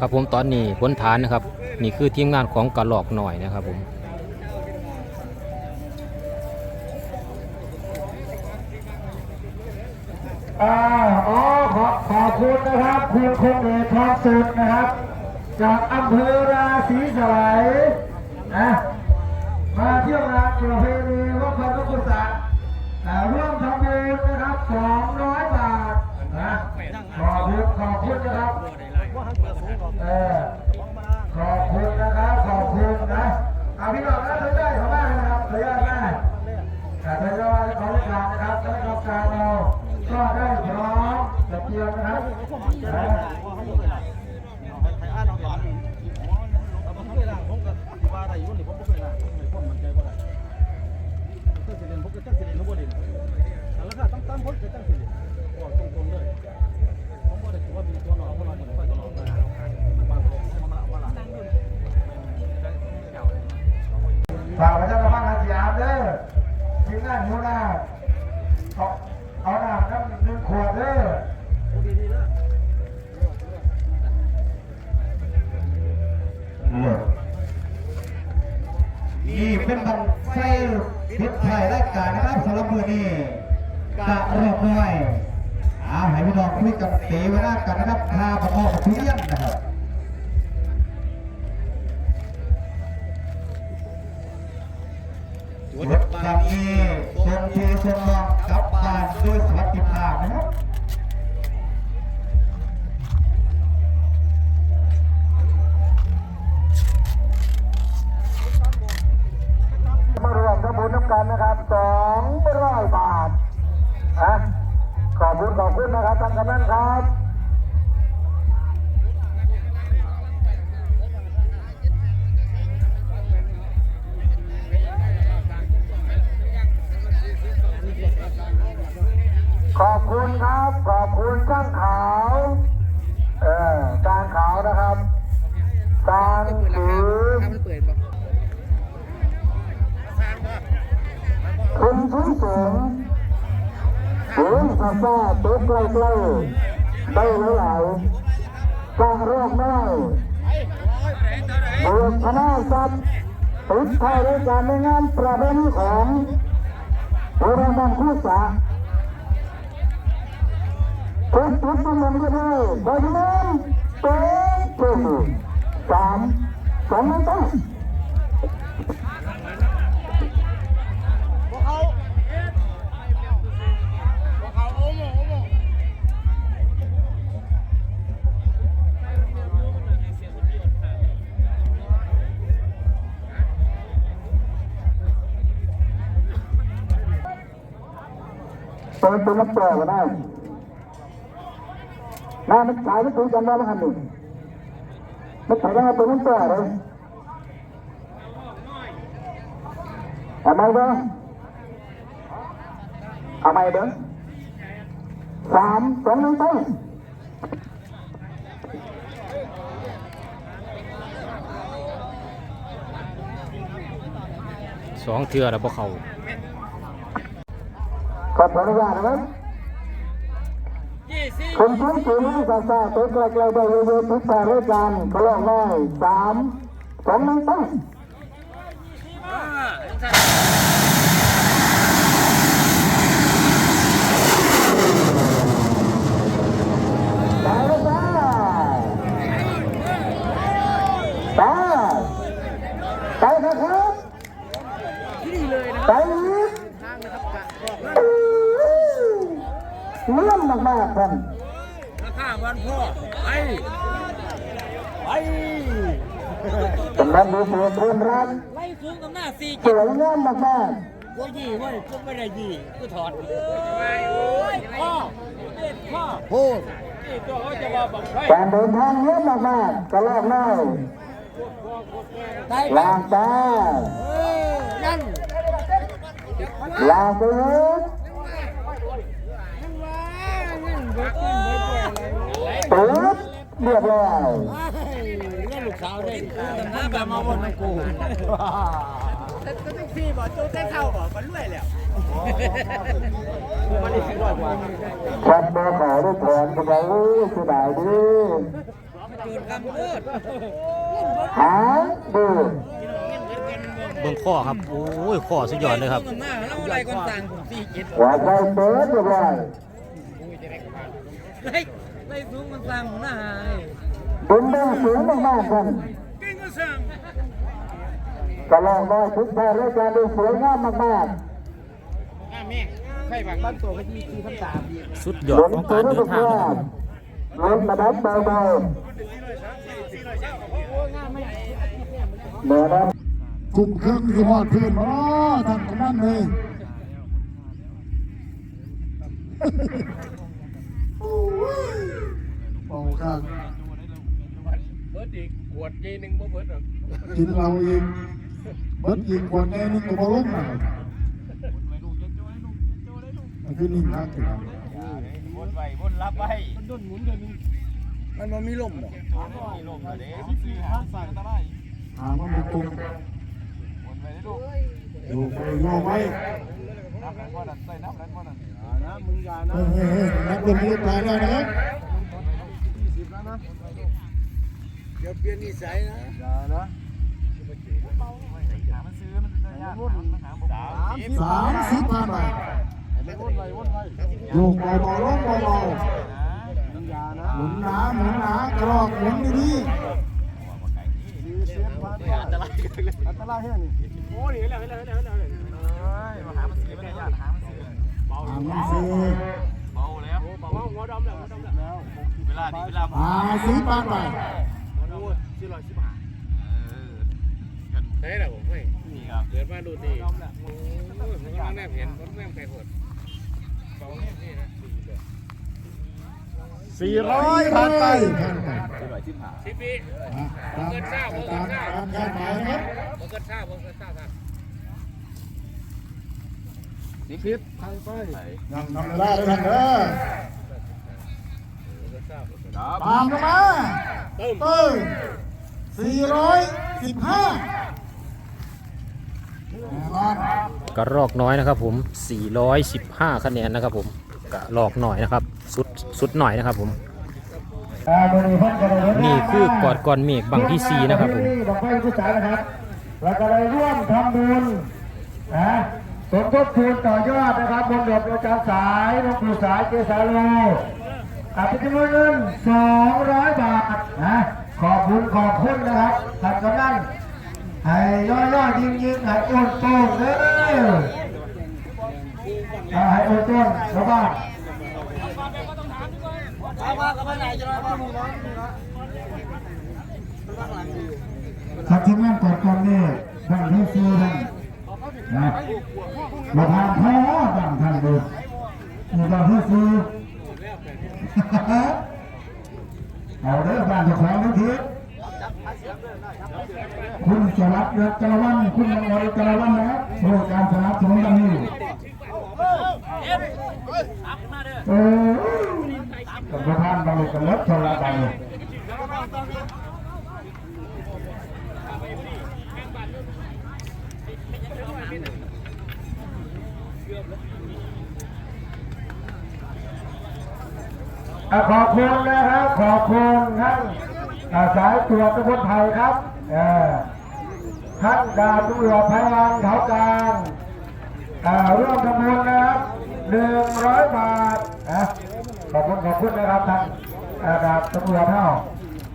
ครับผมตอนนี้พ้นฐานนะครับ นี่คือทีมงานของกระหลอกหน่อยนะครับผมอ่าอ๋อขอขอบคุณนะครับคุณคงเอกทองสุดนะครับ จากอำเภอราศีสไลยนะมาเที่ยวงานประเพณีวัดพระพุศาสนาร่วมทำบุญนะครับ200บาทนะขอบคุณขอบคุณนะครับ ออ นี่เป็นบังไฟพิษไทยรายการนะครับสำหรับมือนี้กะรอบหน่อยเอาให้พี่น้องคุยกันตีวลากันนะครับพาประกอบทุเรียนนะครับรถคันนี้ส่งทีส่งมองกลับบ้านด้วยสวัสดิภาพนะครับ ขอบคุณครับ ขอบคุณช่างขาว เออการขาวนะครับการถือคุณชุนเสียงเสียงซาซาตัวใกล้ๆได้หลายๆกลางรอบน้อยเบิกคณะจัดติดท้ายรายการในงานประเพณีของโบราณคู่สา ทุกทุกคนมันก็ได้เพราะฉะนั้นเป็นหนึ่งสามสองไม่ต้องเป็นตัวนักต่อก็ได้ น่ามันขายไม่ถูกกันได้แล้วกันหนึ่งมันขายได้ตัวนักต่อเลยทำไมเด้อทำไมเด้อสามสองหนึ่งต้นสองเทือแล้วพวกเขาขออนุญาตนะครับ คนทั้งสูงที่ซาซาตัวไกลๆได้เรื่อยๆทุกการรายการก็ลองได้สามสองหนึ่งไปแล้วจ้าไปไปครับครับไปอีกเลื่อนมากๆท่าน ข้าวันพ่อไปไป กำลังดูเสือเพื่อนรัก ไล่ซุ้มกับหน้าสี่สวยงามมากกูยี่เว้ยกูไม่ได้ยี่กูถอดไปโอ้ยพ่อเด็ดพ่อโอ้นี่ตัวเขาจะมาบอกใครๆการเดินทางเยอะมากๆกระลอกน้อยได้ล้างตาเออนั่นล้างตัวเองนั่นเบิดขึ้นเบิดแก่เลยปึ๊บเรียบร้อยนี่ ลูกสาวเด็กหน้าแบบมาบนกูแต่ก็ต้องพี่บอกจูเต้นเข้าบอกมันรวยแล้วมันอีกร้อยกว่าชัดมาขอได้ถอนกันไปเสียดายดิจนคำพูดหางดูเบิ่งข้อครับ โอ้ยข้อสุดยอดเลยครับมาแล้วอะไรคนต่างผมสี่เจ็ดหัวใจเบิร์ดเรียบร้อยไล่ไล่สูงมันสั่งหน้าหาย บุญได้สูงมากๆกันเก่งก็สั่งกระลอกได้ทุกท่ารายการได้สวยงามมากๆสุดยอดของการเดินทางนะครับรถมาดับเบาๆเมื่อนนกลุ่มเครื่องคือหอดพื้นอ๋อทำกันนั่นเลยโอ้ยเบาข้างเบิร์ด อีกขวดยีหนึ่งบ่เบิร์ดหรอกกินเราอีกเบิดอีกคนแน่นี่ก็บ่ลงนะมันคือนิ่งครับถึงวนไปวนรับไปมันโดนหมุนเดือนนึงมันมันมีลมเหรอมีลมเหรอเด้ที่ห้างสั่งตะไลหาว่ามันตรงวนไปได้ลูกอยู่ไปโยกไปน้ำแรงกว่านั้นใส่น้ำแรงกว่านั้นนะมึงยานะเฮ้ยเฮ้ยเฮ้ยนักดนตรีตายแล้วนะครับสิบแล้วนะ เดี๋ยวเปลี่ยนนิสัยนะยานะหามันซื้อมันจะยากมันหาสามสิบสามสิบพันบาทวนไปวนไปโยกเบาเบาลงเบาเบามึงยานะหมุนหนาหมุนหนากระรอกหมุนดีอันตรายอันตรายแค่นี้โอ้ยเห็นแล้วเห็นแล้วเห็นแล้วเห็นแล้วมาหามันซื้อมันยากหามันซื้อๆอ่ามันคือเบาแล้วเบาหัวดำแล้วหัวดำแล้วเวลานี้เวลาหาสิบพันบา ทโอ้ยสี่ร้อยสิบห้าเออได้แล้วผมไม่นี่ครับเกิดมาดูดีโอ้ยมันกำลังแนบเห็นมันแนบใครหดเบาเนี่ยนี่นะสี่ร้อยพันไปพันไปสิบปีตามตามตามการหมายครับผมก็ทราบผมก็ทราบครับยังทำเวลาได้ทันเด้อตามลงมาเติม สี่ร้อยสิบห้าแน่นอนกระรอกน้อยนะครับผม 415 คะแนนนะครับผมกระรอกหน่อยนะครับ สุดสุดหน่อยนะครับผม นี่คือกอดก้อนเมฆบังที่ 4 นะครับผมดอกไม้พุทธานะครับ แล้วก็เลยร่วมทำบุญนะสมทบทุนต่อยอดนะครับบนดบอาจารย์สายหลวงปู่สายเกษาโลอาเป็นจำนวนเงิน200 บาทนะ ขอบคุณขอบคุณนะครับท่านกำนันให้ย่อยๆยิงยิงๆให้อ้วนโต้งเด้ออ่าให้อ้วนโต้งชาวบ้านครับทีมงานกดกองนี่ท่านที่ซีท่านนะมาทานพ่อท่านท่านดูมีท่านที่ซี เอาเด้อบ้านจ้าของทุกทีคุณสลับรัตนวันคุณมังกรรัตนวันนะครับโดยการสนับสนุนกันนี่เออกับประธานบางกันลดชนละไปอะ ขอบคุณนะครับขอบคุณท่านสายตรวจตำรวจไทยครับท่านดาบตำรวจพยานเขากลางร่วมทำบุญนะครับหนึ่งร้อยบาทนะขอบคุณขอบคุณนะครับท่านดาบตำรวจเท่า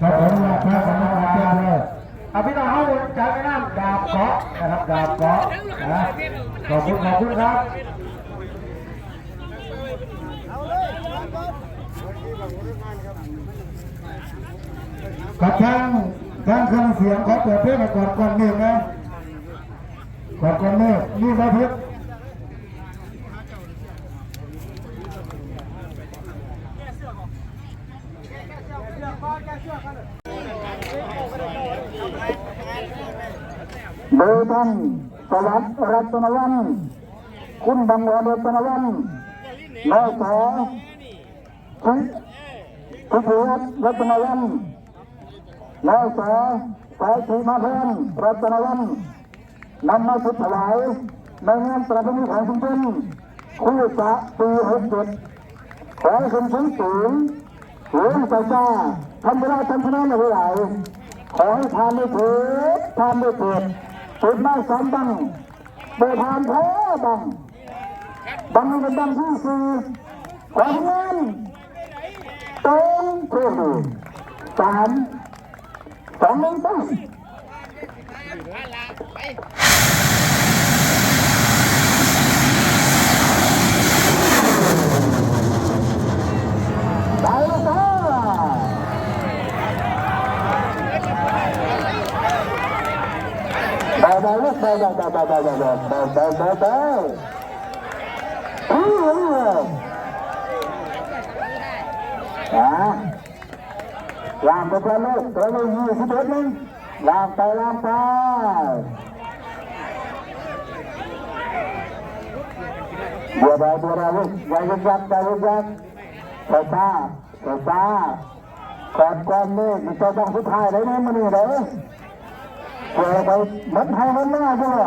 ขอบคุณมากครับขอบคุณมากเลยอะพี่น้องเอาจากไปนั่นดาบเกาะนะครับดาบเกาะนะขอบคุณขอบคุณครับ กับทางทางเครื่องเสียงเขาเปิดเพลงก่อนก่อนเมฆนะกอนก่อนเมฆนี่พระพุทธโดยท่านสวัสดิ์รัตนวัน คุณบังวรรัตนวันน้อยสอคุณ คุณสุวัสดิ์รัตนวันนายสาสายสีมาเพื่อนรัตนวันนำมาสุดถวายในงานประเพณีของชุมชนคู่สะปีหกเจ็ดขอให้คนชั้นสูงสูงใจจ้าทำเวลาทำคะแนนเอาไว้ไหลขอให้ทานไม่ถูกทานไม่ถูกจุดไม้สามบังเบอร์ทานแพ้บังบังนี้เป็นบังที่สี่ขอเงิน รงถูกสามสองหนึ่งตั้งได้แล้วจ้าได้ได้ลูกได้ได้ได้ได้ได้ได้ได้ได้ได้ได้อืออ่า ลามไปกันลูกตัวนี้ยี่สิบเอ็ดนึงลามไปลามไปเดี๋ยวได้เดี๋ยวได้ลูกอย่ายึกยักอย่ายึกยักเจ้าตาเจ้าตาก่อนก่อนนี่มันจะต้องสุดท้ายเลยนะมันนี่เลยเกิดไปมันให้มันหน้าใช่ไหม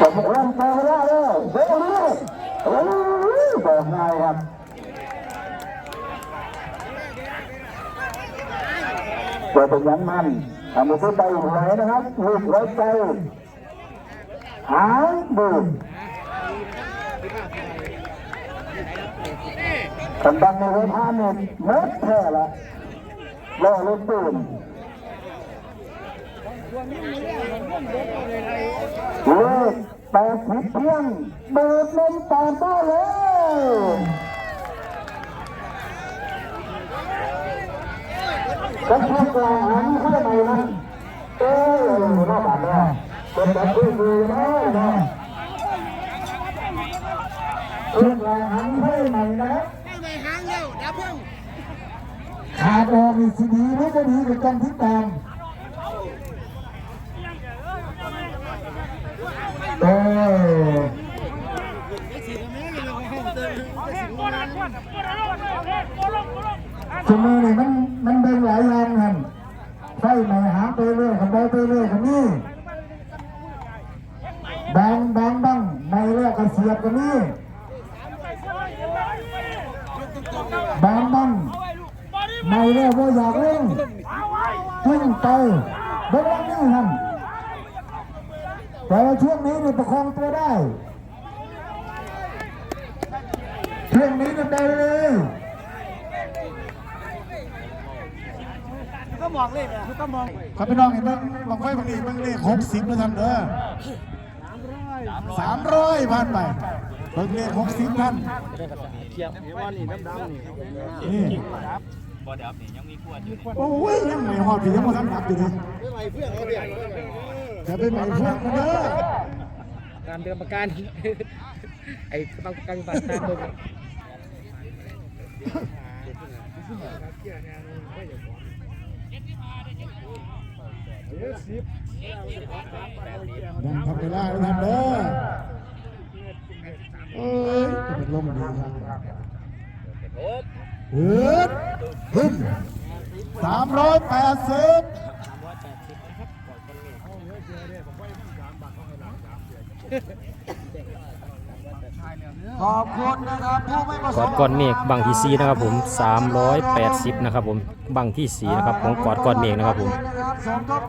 สมควรเจอเวลาเลยเดี๋ยวนี้โอ้ยบอกง่ายครับ เกิดเป็นยังมันทำมือถือไปหวยนะครับลูกหัวใจหางบูดกำลังในเวทานี่มดแท้ละล่อรถตื่นเลขแปดสิบเพียงเบิดเงินตามได้เลย กันทำกลางหางเข้าไปนะเออหน้าบาดแน่เป็นบบที่ดีนะนะเพื่นกลางห้ใหม่นะครับเข้หางเร็วดับเพิ่งขาดออกอีกสิดีไม่ก็ดีกับกันทิศตามเออสมอใน ว่าอยากเล่นขึ้นไปเบื้องล่างนี่ฮันแต่ว่าช่วงนี้เนี่ยประคองตัวได้ ช่วงนี้เนี่ยได้เลยก็มองครับพี่น้องเห็นบ้างบางไฟบางนี้บางเลขหกสิบแล้วทำเด้อสามร้อยพันไปเบางเลขหกสิบพันนี่ บอดับนี่ยังมีขวดอยู่นี่โอ้ยยังไม่หอดผียังมาทันดับอยู่นะไม่ไหวเพื่อนเขาเดียวจะไปไหนเพื่อนมันเด้อการเดิมประกันไอ้ต้องการบัตรตามเดิมนั่นพักเวลาแล้ทำเด้อเอ้ยเป็นลมดีครับเฮ้ย สามร้อยแปดสิบขอบคุณนะครับผู้ไม่ประสกอดงค์ก้อนเมฆบังที่สีนะครับผม 380 นะครับผม บังที่สีนะครับของกอดก้อนเมฆนะครับผมนะครับสมทบ